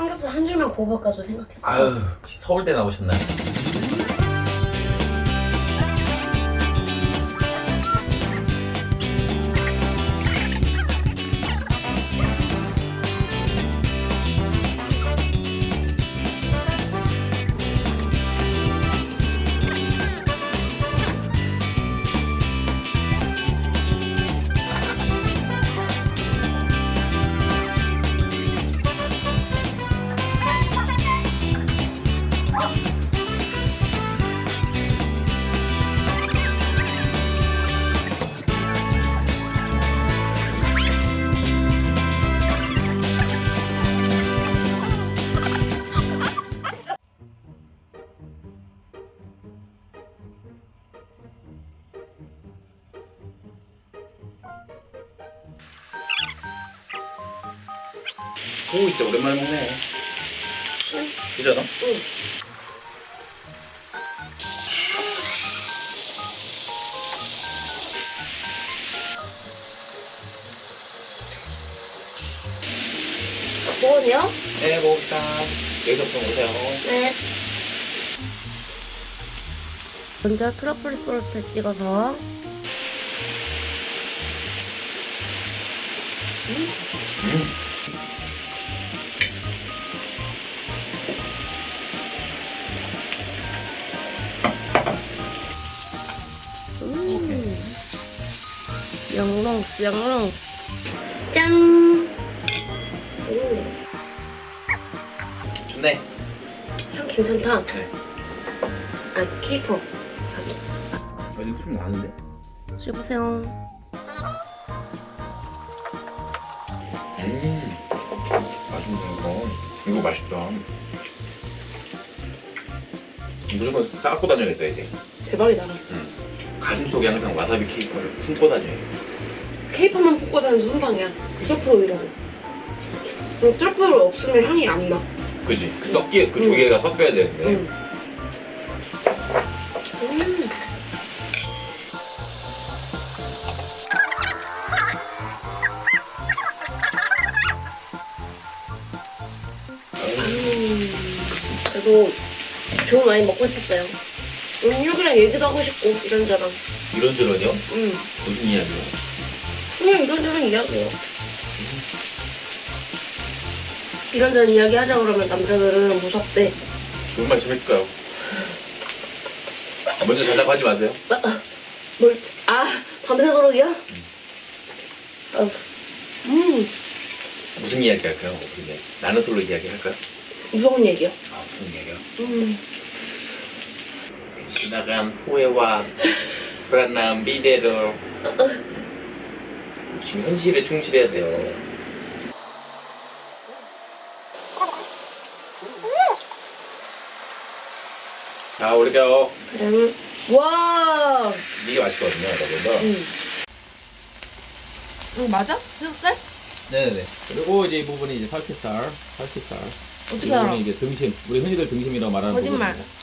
삼겹살 한 줄만 구워볼까 도 생각했어. 아유 혹시 서울대 나오셨나요? 소고기 진짜 오랜만에 먹네 그잖아? 응. 먹어도 돼요? 네 먹읍시다 여기서부터 오세요 네. 먼저 트러플 소스 찍어서 음. 음. 영롱스 영롱스. 짠. 오, 좋네. 향 괜찮다. 네. 아 케이퍼. 아직 술 나는데? 씹으세요. 음 맛있네 이거. 이거 맛있다. 무조건 싸갖고 다녀야겠다 이제. 대박이다. 가슴 속에 항상 와사비 케이크를 품고 다녀요 케이퍼만 뽑고 다니면서 한 방이야 트러플이랑 음, 트러플 없으면 향이 안 나 그지? 그 섞기 그 두 응. 개가 섞여야 되는데 응. 음. 음. 그래도 좋은 와인 먹고 싶었어요. 음료랑 얘기도 하고 싶고 이런저런. 이런저런요? 음. 무슨 이야기요? 그냥 이런저런 이야기해요. 이런저런 이야기 하자 그러면 남자들은 무섭대. 정말 재밌을까요? 먼저 자자고 하지 마세요 아, 아, 뭘, 아, 밤새도록이야? 아, 음, 무슨 이야기 할까요? 어떻게 이야기? 나는 솔로 이야기 할까요? 무서운 얘기야. 아 무슨 이야기요? 음, 지나간 후회와 불안한 미래를 지금 현실에 충실해야 돼요 자 우리가 그러면, 와, 이게 맛있거든요 여러분들 음. 이거 맞아? 수육살? 네네네. 그리고 이제 이 부분이 이제 살치살, 살치살. 어떻게 이 알아? 부분이 이제 등심, 우리 흔히들 등심이라고 말하는 거짓말. 부분입니다.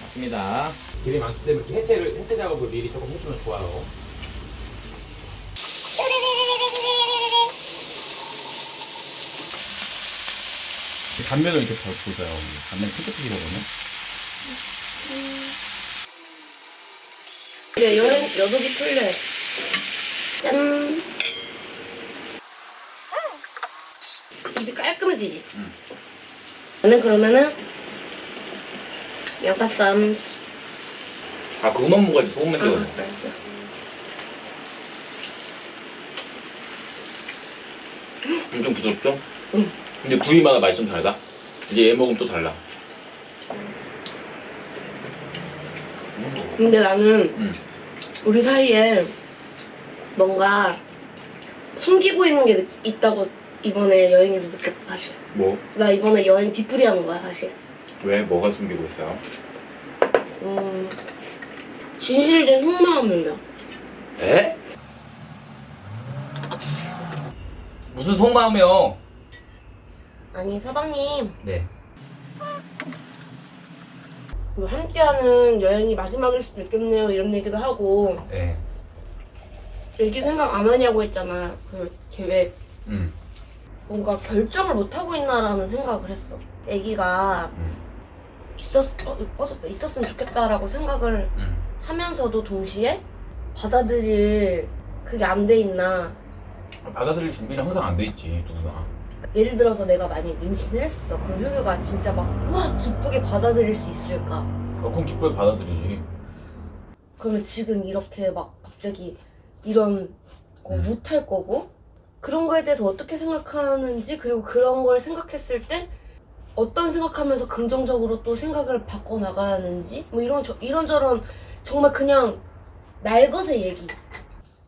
맞습니다. 기름이 많기 때문에 해체를 해체 작업을 미리 조금 해주면 좋아요. 단면을 이렇게 잘 보세요. 단면 푸석푸석하거든요. 그래, 여행, 여독이 풀려요. 짠. 입이 깔끔해지지? 응. 나는 그러면은, 양파쌈. 아 그것만 먹어야지 소금만 아, 찍어. 알았어. 엄청 부드럽죠? 응. 근데 부위마다 맛이 좀 다르다. 이제 얘 먹으면 또 달라. 음. 근데 나는 음. 우리 사이에 뭔가 숨기고 있는 게 느- 있다고 이번에 여행에서 느꼈어 사실 뭐? 나 이번에 여행 뒤풀이 하는 거야 사실 왜? 뭐가 숨기고 있어요? 음 진실된 속마음을요 에? 무슨 속마음이요? 아니 서방님 네. 뭐 함께하는 여행이 마지막일 수도 있겠네요 이런 얘기도 하고 네. 얘기 생각 안 하냐고 했잖아 그 계획 음. 뭔가 결정을 못 하고 있나라는 생각을 했어. 아기가 음. 있었 어, 꺼졌다. 있었으면 좋겠다라고 생각을 음. 하면서도 동시에 받아들일 그게 안 돼 있나. 받아들일 준비는 항상 안 돼 있지 누구나. 예를 들어서 내가 만약 임신을 했어. 그럼 효규가 진짜 막 우와 기쁘게 받아들일 수 있을까? 어, 그럼 기쁘게 받아들이지. 그러면 지금 이렇게 막 갑자기 이런 거 음. 못할 거고 그런 거에 대해서 어떻게 생각하는지 그리고 그런 걸 생각했을 때 어떤 생각하면서 긍정적으로 또 생각을 바꿔 나가는지 뭐 이런 저, 이런저런 정말 그냥 날 것의 얘기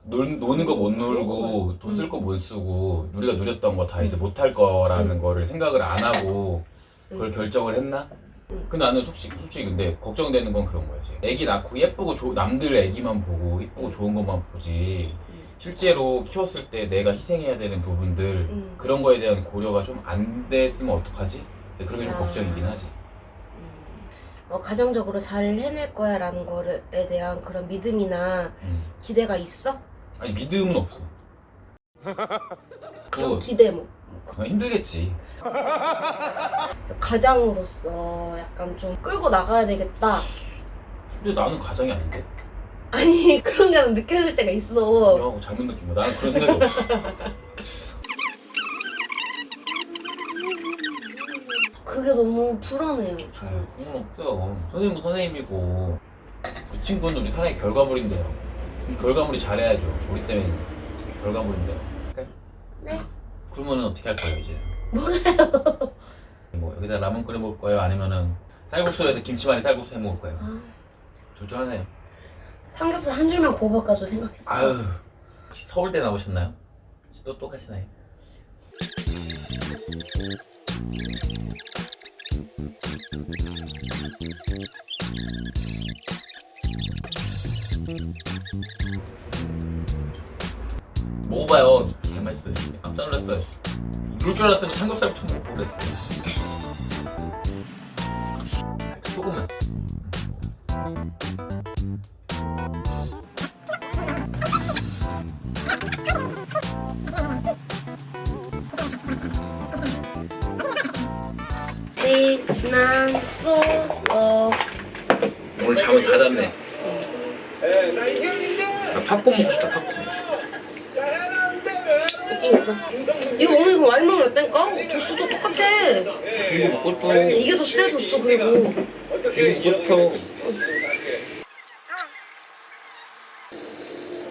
놀, 노는 거 못 놀고 돈 쓸 거 못 쓰고 우리가 누렸던 거 다 이제 못 할 거라는 거를 생각을 안 하고 그걸 음. 결정을 했나? 음. 근데 나는 솔직히, 솔직히 근데 걱정되는 건 그런 거지. 애기 낳고 예쁘고 조- 남들 애기만 보고 예쁘고 좋은 것만 보지. 음. 실제로 키웠을 때 내가 희생해야 되는 부분들 음. 그런 거에 대한 고려가 좀 안 됐으면 어떡하지? 근데 그런 게 좀 아. 걱정이긴 하지. 음. 어, 가정적으로 잘 해낼 거야 라는 거에 대한 그런 믿음이나 음. 기대가 있어? 아니 믿음은 없어. 그럼 뭐 기대 뭐 그냥 힘들겠지. 가장으로서 약간 좀 끌고 나가야 되겠다 근데 나는 가장이 아닌데. 아니 그런 게 느껴질 때가 있어 어, 잘못 느낀 거야. 나는 그런 생각이 없어. 그게 너무 불안해요 저는 그건 없어요. 선생님은 선생님이고 그 친구는 우리 사랑의 결과물인데요. 결과물이 잘해야죠. 우리 때문에 결과물인데요. 네 그러면은 어떻게 할 거예요 이제? 뭐가요? 뭐 여기다 라면 끓여 먹을 거예요? 아니면은 쌀국수에서 김치말이 쌀국수 해 먹을 거예요? 아, 둘 중 하나예요. 삼겹살 한 줄만 구워볼까 좀 생각했어 아유 혹시 서울대 나오셨나요? 혹시 똑똑하시나요? 먹어봐요. 개 맛있어요. 깜짝 놀랐어요. 이럴 줄 알았으면 삼겹살부터 먹고 그랬어요. 소금만. 네, 난 쏘어 오늘 잠을 다 잤네. 나 팝콘 먹고 싶다, 팝콘. 있긴 있어 이거 오늘 이거 많이 먹었다니까? 도수도 똑같아 주이고 먹고 싶어. 이게 더 세 도수 그리고 주이고 먹고 싶어.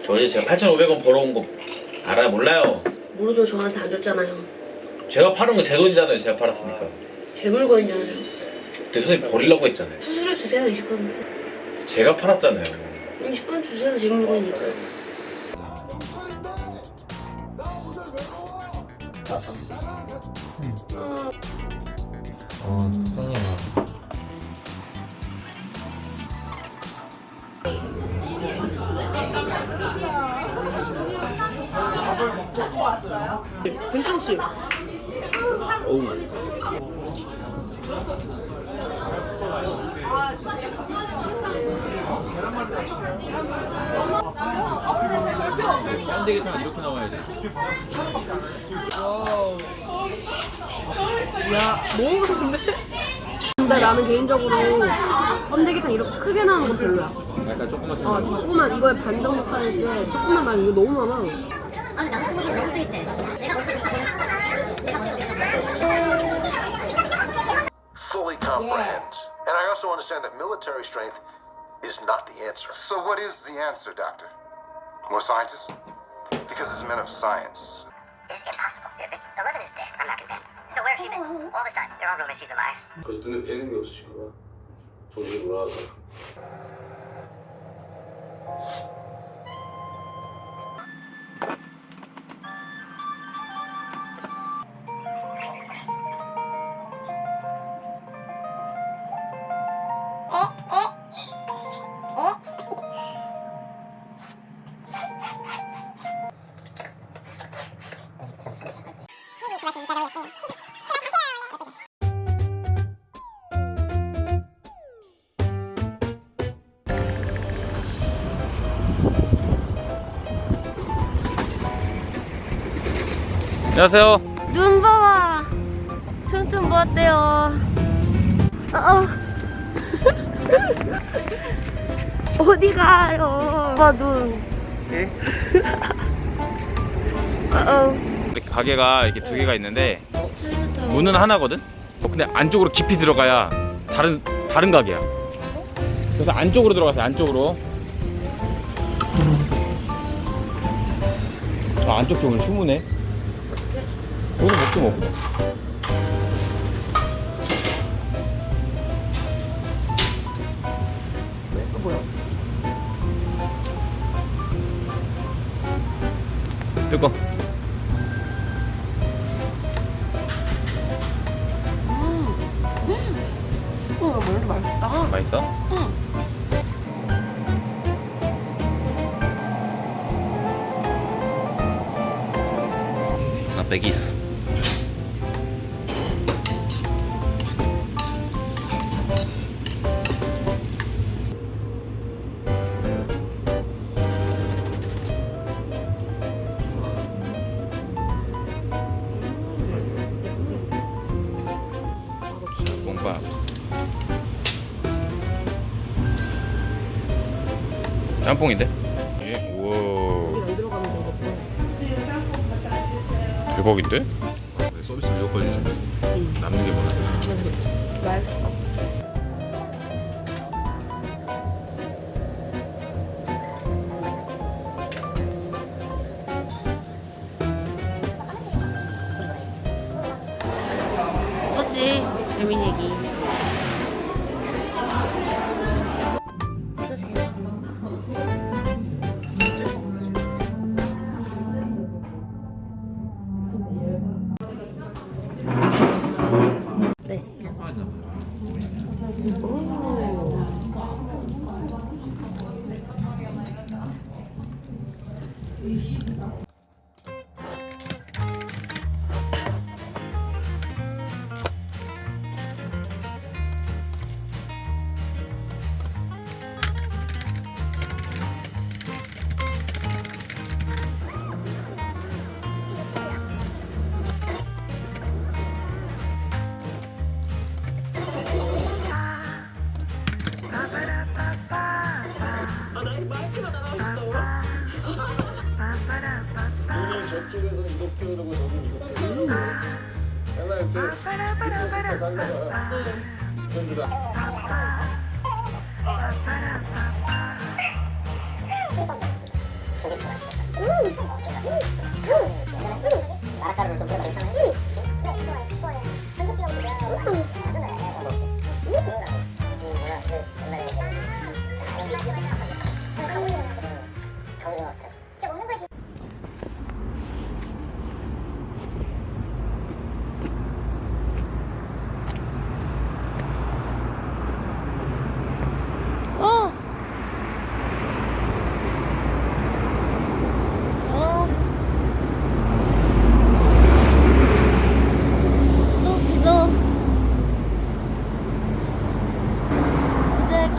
저 이제 제가 8,500원 벌어온 거 알아요? 몰라요? 모르죠 저한테 안 줬잖아요 제가 팔은 건제 돈이잖아요. 제가 팔았으니까. 제 물건이잖아요 그때 선생님 버리려고 했잖아요. 수수료 주세요 20% 제가 팔았잖아요. 20% 주세요 제 물건이니까 음, 어, 선생님. 괜찮지? 어우. 깐대기탕 이렇게 나와야 돼. 야 그런데? 근데 나는 개인적으로 번데기탕 이렇게 크게 나오는 건 별로야 약간 조그맣게. 어 조그만 이거의 반 정도 사이즈에 조그만 나 이거 너무 많아 아니 나는 친구들 너무 스윗해. 내가 먼저 보냈어. 내가 먼저 보냈어. fully comprehend. And I also understand that military strength is not the answer. So, what is the answer, Doctor? More scientists? Because as men of science, It's impossible, is it? Eleven is dead. I'm not convinced. So where's she been? All this time. There are rumors she's alive. 그래서 눈에 뵈는 게 없으신 거야. 정신이 돌아가서. 안녕하세요. 눈 봐봐. 퉁퉁 부었대요. 어. 어디 가요? 봐 눈. 어. 이렇게 가게가 이렇게 두 개가 있는데 어, 차이나타운. 문은 하나거든. 어, 근데 안쪽으로 깊이 들어가야 다른 다른 가게야. 그래서 안쪽으로 들어가서 안쪽으로. 아 안쪽 쪽은 휴무네. 여기서 먹지 뭐. 뜨거. 음. 음. 어, 왜 이렇게 맛있다. 맛있어? 응. 나 빼기 있어. 짬뽕인데? 예? 우와 안 들어가면 되겠다. 대박인데? 서비스 무조건 해주시면 응. 남는 게 뭐야? 맛있어. 저게 좋아하시겠다. 음, 음, 마라가루를 좀 뿌려도 괜찮아요? 지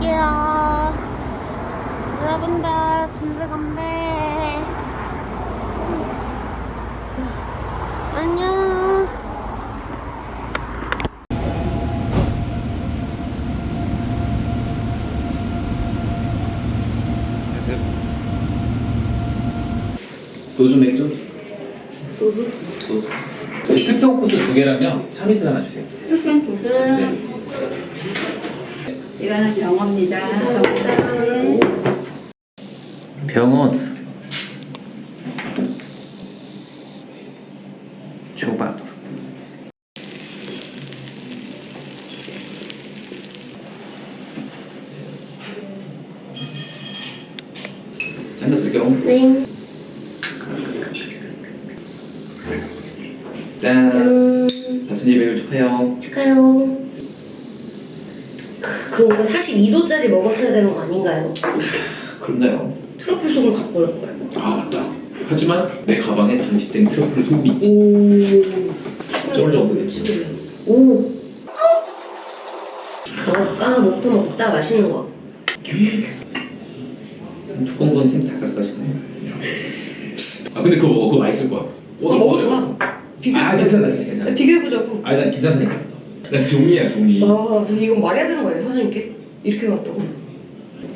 기도할게요. 여러분들 건배 건배. 안녕. 소주 맥주? 소주? 소주. 특정 코스 두 개랑요. 참이슬 하나 주세요. 네. 이거는 병어입니다. 네. 병어스. 초밥. 한잔 쓸게요. 네. 짠. 음. 단순 예배를 축하해요. 축하해요. 그, 그럼 이거 42도짜리 먹었어야 되는 거 아닌가요? 그렇나요? 트러플 속을 갖고 올 거야. 아 맞다. 하지만 내 가방에 단식된 트러플 소금이 있지. 오. 쫄려. 오. 먹을까? 먹다 먹다 맛있는 거. 두꺼운 건 쌤이 다 가져가시네. 아 근데 그거 그거 맛있을 거야. 아, 먹을 거야. 비교. 아 괜찮아 괜찮아. 비교해보자고. 아니 난 괜찮다니까. 난 종이야 종이. 아, 근데 이건 말해야 되는 거 아니야, 사장님께? 이렇게 해놨다고?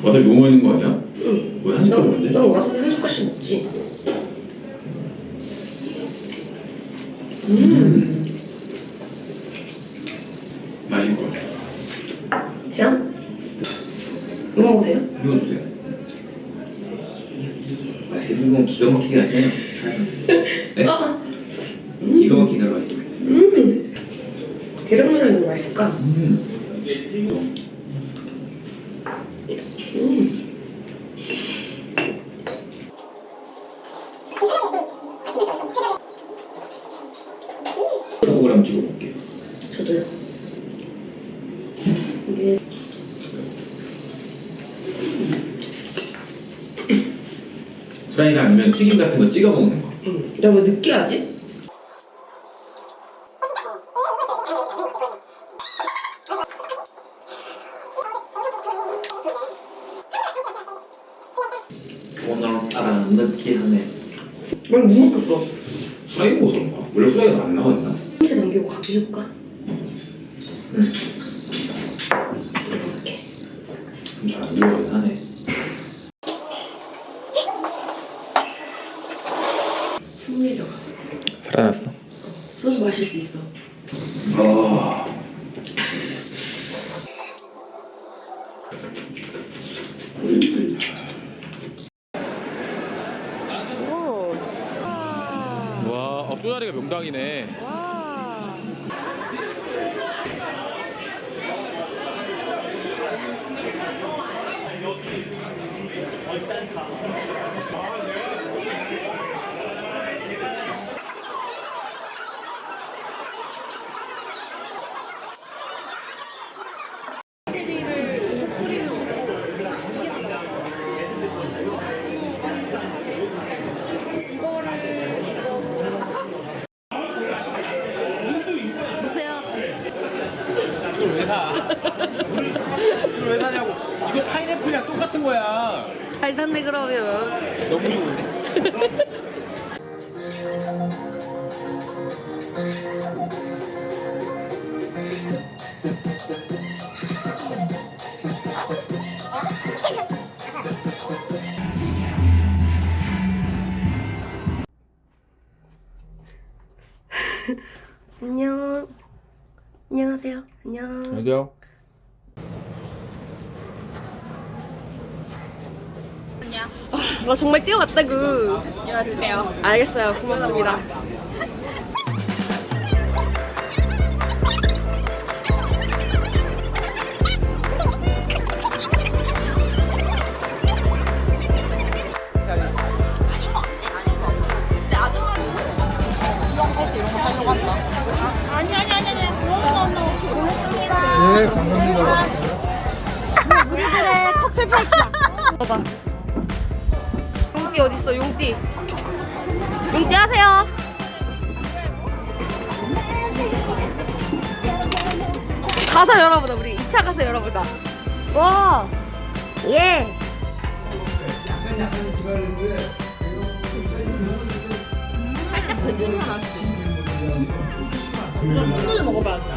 와사비 너무 많이 넣은 거 아니야? 응. 왜한 숟갈 먹는데? 난 와사비 한 숟갈씩 먹지. 음. 것 같아. 해요? 이거 돼요? 이거 주세요. 맛있게 생긴 건 기가 막히게 하네요. 네? 아, 기가 막히게 맛있어. 음. 계란말이 이거 맛있을까? 음. 음. 소고기 한번 찍어볼게요. 저도요. 이게 프라이가 아니면 튀김 같은 거 찍어 먹는 거. 음. 야 왜 느끼하지? 오늘따라 느끼하네. 난못 먹겠어. 프라이 먹어서 그런가? 원래 프라이가 안 나왔나? 한채 남기고 가게 해볼까? 응. 이렇게. 좀잘안 들어가긴 하네. 승리려가. 살아났어? 소주 마실 수 있어. 아. 와, 어, 쪼다리가 명당이네. 이걸 왜 사? 이걸 왜 사냐고. 이거 파인애플이랑 똑같은 거야. 그러면. 너무 좋은데? 안녕. 안녕하세요. 안녕. 여기 나 정말 뛰어갔다구. 뛰어주세요. 알겠어요. 고맙습니다. 우리들의 커플 파이트. 봐봐. 용띠 어딨어? 용띠. 용띠 하세요. 가서 열어보자. 우리 2차 가서 열어보자. 와. 예. 살짝 거짓말 날 수도 있어. 이건 손으로 먹어봐야지.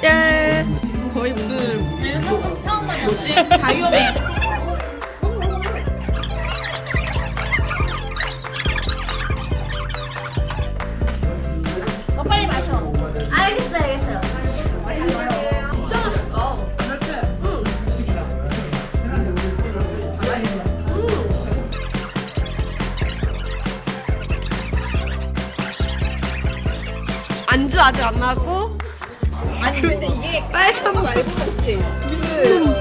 짠. 거의 무슨 처음 뭐지? 바이오맨. 아직 안 나고 아니 근데 이게 빨간 거 알고 먹지? 미치는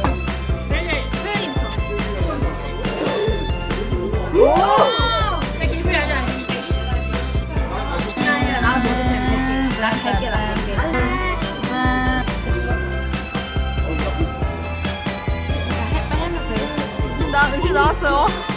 나 갈게 나 갈게. 나 음식 나왔어요.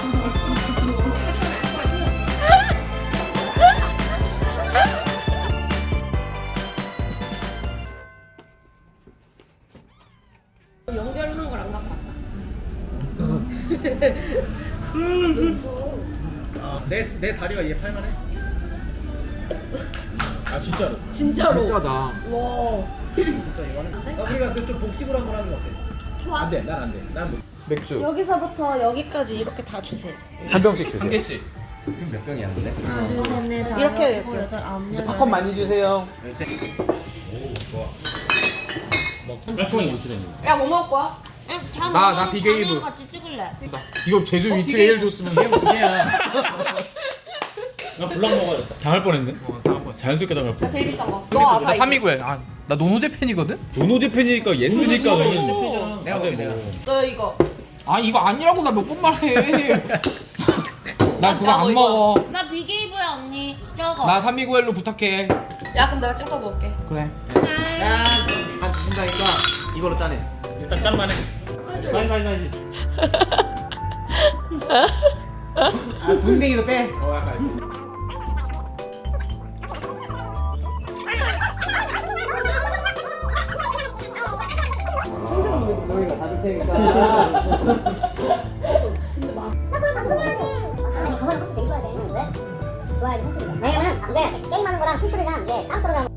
내, 내 다리가 얘 팔만해? 아 진짜로 진짜로. 진짜다. 와. 진짜 이거는 아, 우리가 그 좀 복식으로 한번 하는 거 어때? 좋아 안돼 난 안돼 난 못. 맥주 여기서부터 여기까지 이렇게 다 주세요. 한 병씩 주세요. 한 개씩. 몇 병이야 근데? 이렇게 이렇게. 이제 팝콘 많이 주세요. 짝꿍이 오시라니. 야, 뭐 먹을 거야? 나, 나 비게이브. 같이 찍을래. 이거 제주 위치 제일 줬으면 게임 두 개야. 나 불락 먹어야겠다. 당할 뻔했네. 자연스럽게 당할 나 뻔. 제일 비싼 거. 너너 아사 아사히. 3위구야. 아, 나 노노제 팬이거든? 노노제 팬이니까 예스니까 너는. 내가 먹을게 내가 너 이거. 아 이거 아니라고 나 몇 번 말해. 나 그거 안 먹어. 나 비게이브야 언니. 껴거. 나 3위구엘로 부탁해. 야, 그럼 내가 찍어 먹을게. 그래. 짠 안 주신다니까 이걸로 짜네 일단 짠만 해. 많이 많이 많이. 아 분댕이도 빼 어, 약간. 테니까. 아니 그거는 확실히 입어야? 돼 왜냐면 이게 게임하는 거랑 춤추는 게땀 떨어져